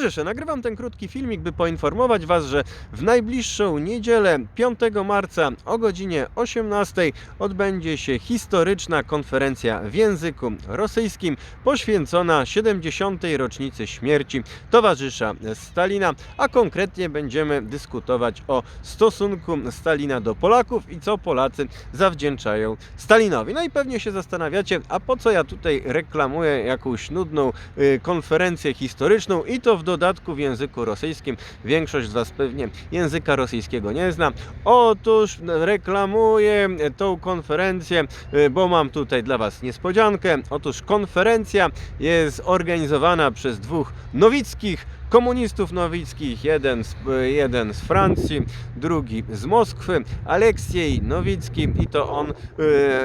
Towarzysze, nagrywam ten krótki filmik, by poinformować Was, że w najbliższą niedzielę 5 marca o godzinie 18 odbędzie się historyczna konferencja w języku rosyjskim poświęcona 70. rocznicy śmierci towarzysza Stalina, a konkretnie będziemy dyskutować o stosunku Stalina do Polaków i co Polacy zawdzięczają Stalinowi. No i pewnie się zastanawiacie, a po co ja tutaj reklamuję jakąś nudną y, konferencję historyczną i to w dodatku w języku rosyjskim. Większość z Was pewnie języka rosyjskiego nie zna. Otóż reklamuję tą konferencję, y, bo mam tutaj dla Was niespodziankę. Otóż konferencja jest organizowana przez dwóch nowickich komunistów nowickich, jeden z, jeden z Francji, drugi z Moskwy, Aleksiej Nowicki i to on y,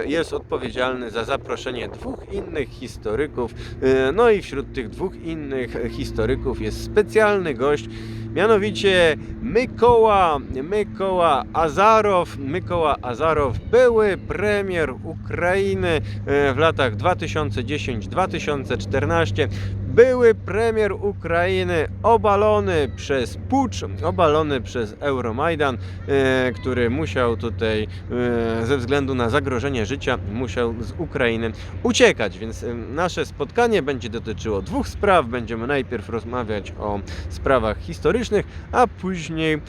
jest odpowiedzialny za zaproszenie dwóch innych historyków. Y, no i wśród tych dwóch innych historyków jest specjalny gość, mianowicie Mykoła, Mykoła Azarow. Mykoła Azarow, były premier Ukrainy y, w latach 2010-2014 były premier Ukrainy obalony przez pucz, obalony przez Euromajdan, e, który musiał tutaj e, ze względu na zagrożenie życia musiał z Ukrainy uciekać, więc e, nasze spotkanie będzie dotyczyło dwóch spraw. Będziemy najpierw rozmawiać o sprawach historycznych, a później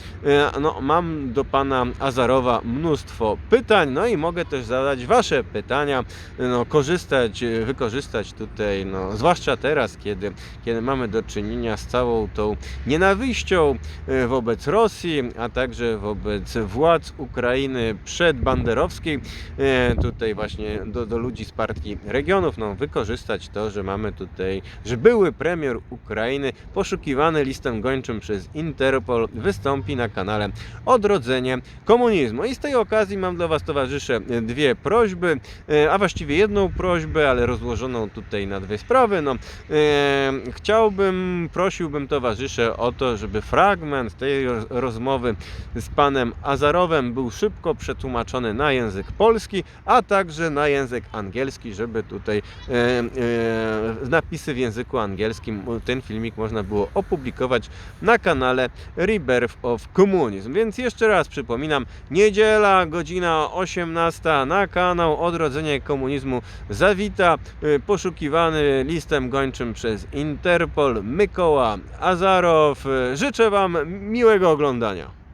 no, mam do pana Azarowa mnóstwo pytań, no i mogę też zadać wasze pytania, no, korzystać, wykorzystać tutaj, no, zwłaszcza teraz, kiedy kiedy, kiedy mamy do czynienia z całą tą nienawiścią e, wobec Rosji, a także wobec władz Ukrainy przedbanderowskiej, e, tutaj właśnie do, do ludzi z partii regionów, no wykorzystać to, że mamy tutaj, że były premier Ukrainy poszukiwany listem gończym przez Interpol wystąpi na kanale Odrodzenie Komunizmu. I z tej okazji mam dla Was towarzysze dwie prośby, e, a właściwie jedną prośbę, ale rozłożoną tutaj na dwie sprawy. No, chciałbym, prosiłbym towarzysze o to, żeby fragment tej roz- rozmowy z panem Azarowem był szybko przetłumaczony na język polski, a także na język angielski, żeby tutaj e, e, napisy w języku angielskim, ten filmik można było opublikować na kanale Rebirth of Communism. Więc jeszcze raz przypominam, niedziela, godzina 18 na kanał Odrodzenie Komunizmu zawita y, poszukiwany listem gończym przez Interpol Mykoła Azarow. Życzę Wam miłego oglądania.